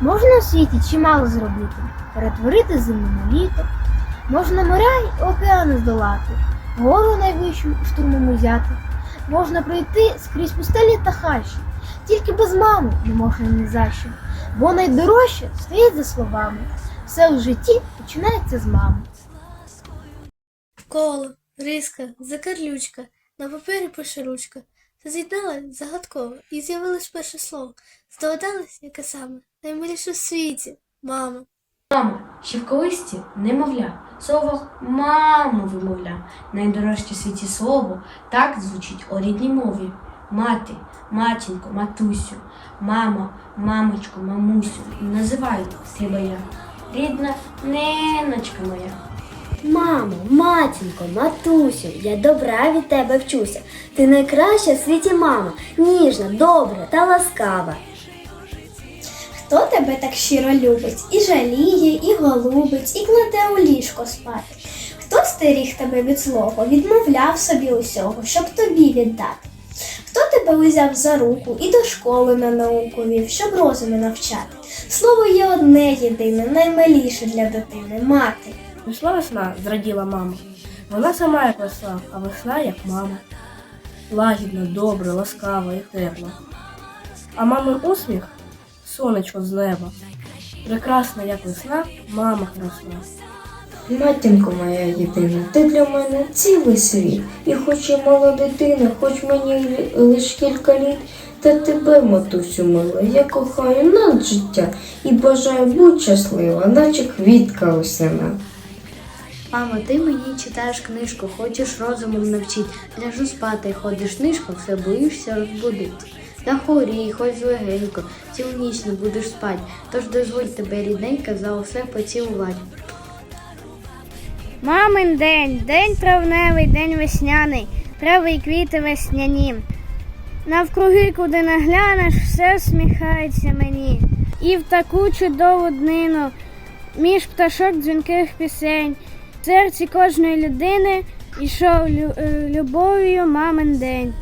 Можна у світі чимало зробити, перетворити зиму на літо, можна моря й океани здолати, гору найвищу штурмом узяти, можна пройти скрізь пустелі та хащі, тільки без мами не можна ні за що, бо найдорожче стоїть за словами. Все в житті починається з мами. Коло, риска, закарлючка, на папері пише ручка. З'єднали загадково і з'явилось перше слово. Здогадались, яке саме? Наймиліше в світі. Мама. Мама, ще в колисці немовля, слово маму вимовля. Найдорожче в світі слово так звучить у рідній мові. Мати, матінко, матусю, мама, мамочку, мамусю. І Називаю тебе я. Рідна неночка моя. Мамо, матінко, матусю, я добра від тебе вчуся. Ти найкраща в світі мама, ніжна, добра та ласкава. Хто тебе так щиро любить, і жаліє, і голубить, і кладе у ліжко спати? Хто стеріг тебе від злого, відмовляв собі усього, щоб тобі віддати? Хто тебе узяв за руку і до школи на науку вів, щоб розуму навчати? Слово є одне єдине, наймиліше для дитини мати. Прийшла весна, зраділа мама. Вона сама як весна, а весна як мама. Лагідна, добра, ласкава і тепла. А мамин усміх сонечко з неба. Прекрасна, як весна, мама красна. Матінко моя єдина, ти для мене цілий світ. І хоч я мала дитина, хоч мені лиш кілька літ, та тебе, матусю мила, я кохаю над життя і бажаю будь щаслива, наче квітка осена. Мамо, ти мені читаєш книжку, хочеш розумом навчить. Ляжу спати, ходиш нишко, все боїшся розбудить. Та хворій, хоч легенько, цілу ніч не будеш спать, тож дозволь тебе, рідненька, за усе поцілувати. Мамин день, день травневий, день весняний, трави й квіти весняні. Навкруги, куди наглянеш, все сміхається мені. І в таку чудову днину, між пташок дзвінких пісень, серці кожної людини ішов е, любов'ю мамин день.